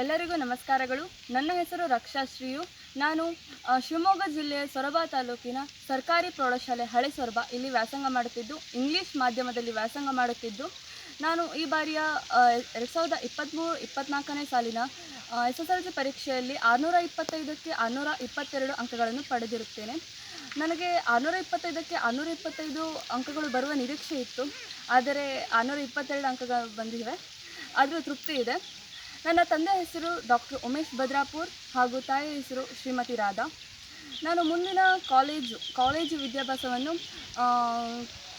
ಎಲ್ಲರಿಗೂ ನಮಸ್ಕಾರಗಳು. ನನ್ನ ಹೆಸರು ರಕ್ಷಾಶ್ರೀಯು ನಾನು ಶಿವಮೊಗ್ಗ ಜಿಲ್ಲೆಯ ಸೊರಬ ತಾಲೂಕಿನ ಸರ್ಕಾರಿ ಪ್ರೌಢಶಾಲೆ ಹಳೆ ಸೊರಬ ಇಲ್ಲಿ ವ್ಯಾಸಂಗ ಮಾಡುತ್ತಿದ್ದು, ಇಂಗ್ಲೀಷ್ ಮಾಧ್ಯಮದಲ್ಲಿ ವ್ಯಾಸಂಗ ಮಾಡುತ್ತಿದ್ದು, ನಾನು ಈ ಬಾರಿಯ ಎರಡು ಸಾವಿರದ ಇಪ್ಪತ್ತ್ಮೂರು ಇಪ್ಪತ್ತ್ನಾಲ್ಕನೇ ಸಾಲಿನ ಎಸ್ ಎಸ್ ಎಲ್ ಸಿ ಪರೀಕ್ಷೆಯಲ್ಲಿ ಆರುನೂರ ಇಪ್ಪತ್ತೈದಕ್ಕೆ ಆರುನೂರ ಇಪ್ಪತ್ತೆರಡು ಅಂಕಗಳನ್ನು ಪಡೆದಿರುತ್ತೇನೆ. ನನಗೆ ಆರುನೂರ ಇಪ್ಪತ್ತೈದಕ್ಕೆ ಆರುನೂರ ಇಪ್ಪತ್ತೈದು ಅಂಕಗಳು ಬರುವ ನಿರೀಕ್ಷೆ ಇತ್ತು. ಆದರೆ ಆರುನೂರ ಇಪ್ಪತ್ತೆರಡು ಅಂಕಗಳು ಬಂದಿವೆ. ಆದರೂ ತೃಪ್ತಿ ಇದೆ. ನನ್ನ ತಂದೆ ಹೆಸರು ಡಾಕ್ಟರ್ ಉಮೇಶ್ ಭದ್ರಾಪುರ್ ಹಾಗೂ ತಾಯಿ ಹೆಸರು ಶ್ರೀಮತಿ ರಾಧಾ. ನಾನು ಮುಂದಿನ ಕಾಲೇಜು ಕಾಲೇಜು ವಿದ್ಯಾಭ್ಯಾಸವನ್ನು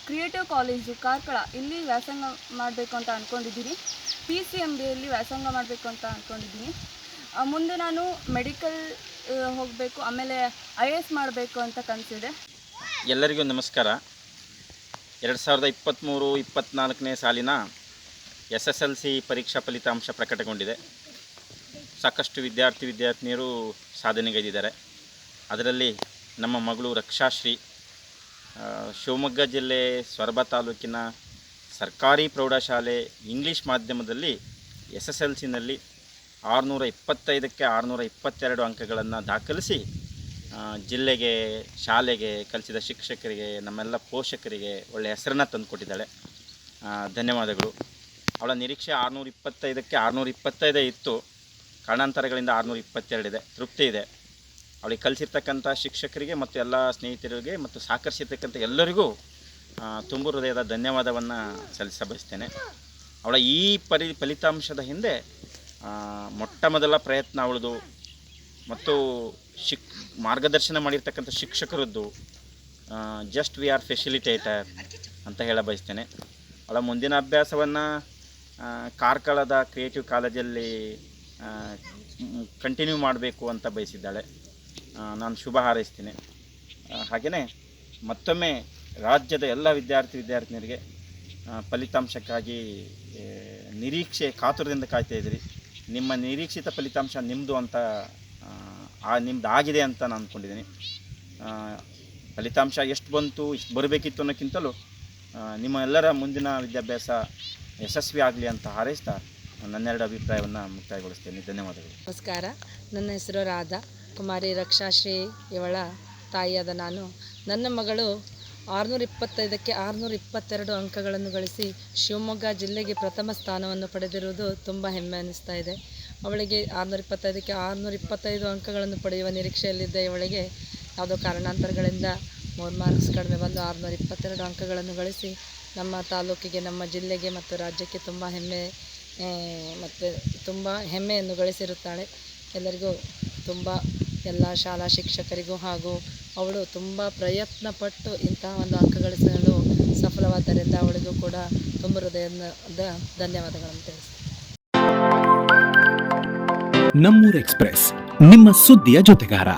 ಕ್ರಿಯೇಟಿವ್ ಕಾಲೇಜು ಕಾರ್ಕಳ ಇಲ್ಲಿ ವ್ಯಾಸಂಗ ಮಾಡಬೇಕು ಅಂತ ಅಂದ್ಕೊಂಡಿದ್ದೀನಿ ಪಿ ಸಿ ಎಂ ಬಿಯಲ್ಲಿ ವ್ಯಾಸಂಗ ಮಾಡಬೇಕು ಅಂತ ಅಂದ್ಕೊಂಡಿದ್ದೀನಿ ಮುಂದೆ ನಾನು ಮೆಡಿಕಲ್ ಹೋಗಬೇಕು, ಆಮೇಲೆ ಐ ಎ ಎಸ್ ಮಾಡಬೇಕು ಅಂತ ಕನಸಿದೆ. ಎಲ್ಲರಿಗೂ ನಮಸ್ಕಾರ. ಎರಡು ಸಾವಿರದ ಇಪ್ಪತ್ತ್ಮೂರು ಇಪ್ಪತ್ತ್ನಾಲ್ಕನೇ ಸಾಲಿನ ಎಸ್ ಎಸ್ ಎಲ್ ಸಿ ಪರೀಕ್ಷಾ ಫಲಿತಾಂಶ ಪ್ರಕಟಗೊಂಡಿದೆ. ಸಾಕಷ್ಟು ವಿದ್ಯಾರ್ಥಿ ವಿದ್ಯಾರ್ಥಿನಿಯರು ಸಾಧನೆಗೈದಿದ್ದಾರೆ. ಅದರಲ್ಲಿ ನಮ್ಮ ಮಗಳು ರಕ್ಷಾಶ್ರೀ ಶಿವಮೊಗ್ಗ ಜಿಲ್ಲೆ ಸೊರಬ ತಾಲೂಕಿನ ಸರ್ಕಾರಿ ಪ್ರೌಢಶಾಲೆ ಇಂಗ್ಲೀಷ್ ಮಾಧ್ಯಮದಲ್ಲಿ ಎಸ್ ಎಸ್ ಎಲ್ ಸಿನಲ್ಲಿ ಆರುನೂರ ಇಪ್ಪತ್ತೈದಕ್ಕೆ ಆರುನೂರ ಇಪ್ಪತ್ತೆರಡು ಅಂಕಗಳನ್ನು ದಾಖಲಿಸಿ ಜಿಲ್ಲೆಗೆ, ಶಾಲೆಗೆ ಕಲಿಸಿದ ಶಿಕ್ಷಕರಿಗೆ, ನಮ್ಮೆಲ್ಲ ಪೋಷಕರಿಗೆ ಒಳ್ಳೆಯ ಹೆಸರನ್ನು ತಂದುಕೊಟ್ಟಿದ್ದಾಳೆ. ಧನ್ಯವಾದಗಳು. ಅವಳ ನಿರೀಕ್ಷೆ ಆರುನೂರ ಇಪ್ಪತ್ತೈದಕ್ಕೆ ಆರುನೂರ ಇಪ್ಪತ್ತೈದೇ ಇತ್ತು. ಕಾರಣಾಂತರಗಳಿಂದ ಆರುನೂರ ಇಪ್ಪತ್ತೆರಡಿದೆ ತೃಪ್ತಿ ಇದೆ. ಅವಳಿಗೆ ಕಲಿಸಿರ್ತಕ್ಕಂಥ ಶಿಕ್ಷಕರಿಗೆ ಮತ್ತು ಎಲ್ಲ ಸ್ನೇಹಿತರಿಗೆ ಮತ್ತು ಸಹಕರಿಸಿರ್ತಕ್ಕಂಥ ಎಲ್ಲರಿಗೂ ತುಂಬ ಹೃದಯದ ಧನ್ಯವಾದವನ್ನು ಸಲ್ಲಿಸ ಬಯಸ್ತೇನೆ. ಅವಳ ಈ ಪರಿ, ಫಲಿತಾಂಶದ ಹಿಂದೆ ಮೊಟ್ಟ ಮೊದಲ ಪ್ರಯತ್ನ ಅವಳದು ಮತ್ತು ಶಿಕ್, ಮಾರ್ಗದರ್ಶನ ಮಾಡಿರ್ತಕ್ಕಂಥ ಶಿಕ್ಷಕರದ್ದು ಜಸ್ಟ್ ವಿ ಆರ್ ಫೆಸಿಲಿಟೇಟರ್ ಅಂತ ಹೇಳ ಬಯಸ್ತೇನೆ. ಅವಳ ಮುಂದಿನ ಅಭ್ಯಾಸವನ್ನು ಕಾರ್ಕಳದ ಕ್ರಿಯೇಟಿವ್ ಕಾಲೇಜಲ್ಲಿ ಕಂಟಿನ್ಯೂ ಮಾಡಬೇಕು ಅಂತ ಬಯಸಿದ್ದಾಳೆ. ನಾನು ಶುಭ ಹಾರೈಸ್ತೀನಿ. ಹಾಗೆಯೇ ಮತ್ತೊಮ್ಮೆ ರಾಜ್ಯದ ಎಲ್ಲ ವಿದ್ಯಾರ್ಥಿ ವಿದ್ಯಾರ್ಥಿನಿಯರಿಗೆ ಫಲಿತಾಂಶಕ್ಕಾಗಿ ನಿರೀಕ್ಷೆ ಕಾತುರದಿಂದ ಕಾಯ್ತಾ ಇದ್ದೀರಿ. ನಿಮ್ಮ ನಿರೀಕ್ಷಿತ ಫಲಿತಾಂಶ ನಿಮ್ಮದು ಅಂತ ಆ, ನಿಮ್ದು ಆಗಿದೆ ಅಂತ ನಾನು ಅಂದ್ಕೊಂಡಿದ್ದೀನಿ ಫಲಿತಾಂಶ ಎಷ್ಟು ಬಂತು ಇಷ್ಟು ಬರಬೇಕಿತ್ತು ಅನ್ನೋಕ್ಕಿಂತಲೂ ನಿಮ್ಮ ಎಲ್ಲರ ಮುಂದಿನ ವಿದ್ಯಾಭ್ಯಾಸ ಯಶಸ್ವಿ ಆಗಲಿ ಅಂತ ಹಾರೈಸ್ತಾ ನನ್ನೆರಡು ಅಭಿಪ್ರಾಯವನ್ನು ಮುಕ್ತಾಯಗೊಳಿಸ್ತೇನೆ. ಧನ್ಯವಾದಗಳು. ನಮಸ್ಕಾರ. ನನ್ನ ಹೆಸರು ರಾಧಾ. ಕುಮಾರಿ ರಕ್ಷಾಶ್ರೀ ಇವಳ ತಾಯಿಯಾದ ನಾನು. ನನ್ನ ಮಗಳು ಆರುನೂರ ಇಪ್ಪತ್ತೈದಕ್ಕೆ ಆರುನೂರ ಇಪ್ಪತ್ತೆರಡು ಅಂಕಗಳನ್ನು ಗಳಿಸಿ ಶಿವಮೊಗ್ಗ ಜಿಲ್ಲೆಗೆ ಪ್ರಥಮ ಸ್ಥಾನವನ್ನು ಪಡೆದಿರುವುದು ತುಂಬ ಹೆಮ್ಮೆ ಅನ್ನಿಸ್ತಾ ಇದೆ. ಅವಳಿಗೆ ಆರುನೂರ ಇಪ್ಪತ್ತೈದಕ್ಕೆ ಆರುನೂರ ಇಪ್ಪತ್ತೈದು ಅಂಕಗಳನ್ನು ಪಡೆಯುವ ನಿರೀಕ್ಷೆಯಲ್ಲಿದ್ದ ಇವಳಿಗೆ ಯಾವುದೋ ಕಾರಣಾಂತರಗಳಿಂದ ಮೂರು ಮಾರ್ಕ್ಸ್ ಕಡಿಮೆ ಬಂದು ಆರುನೂರ ಇಪ್ಪತ್ತೆರಡು ಅಂಕಗಳನ್ನು ಗಳಿಸಿ ನಮ್ಮ ತಾಲೂಕಿಗೆ, ನಮ್ಮ ಜಿಲ್ಲೆಗೆ ಮತ್ತು ರಾಜ್ಯಕ್ಕೆ ತುಂಬ ಹೆಮ್ಮೆ ಮತ್ತು ತುಂಬ ಹೆಮ್ಮೆಯನ್ನು ಗಳಿಸಿರುತ್ತಾಳೆ. ಎಲ್ಲರಿಗೂ ತುಂಬ ಎಲ್ಲ ಶಾಲಾ ಶಿಕ್ಷಕರಿಗೂ ಹಾಗೂ ಅವಳು ತುಂಬ ಪ್ರಯತ್ನ ಪಟ್ಟು ಇಂತಹ ಒಂದು ಅಂಕ ಗಳಿಸಲು ಸಫಲವಾದ್ದರಿಂದ ಅವಳಿಗೂ ಕೂಡ ತುಂಬ ಹೃದಯದ ಧನ್ಯವಾದಗಳನ್ನು ತಿಳಿಸ್ತೀನಿ. ನಮ್ಮೂರ್ ಎಕ್ಸ್ಪ್ರೆಸ್, ನಿಮ್ಮ ಸುದ್ದಿಯ ಜೊತೆಗಾರ.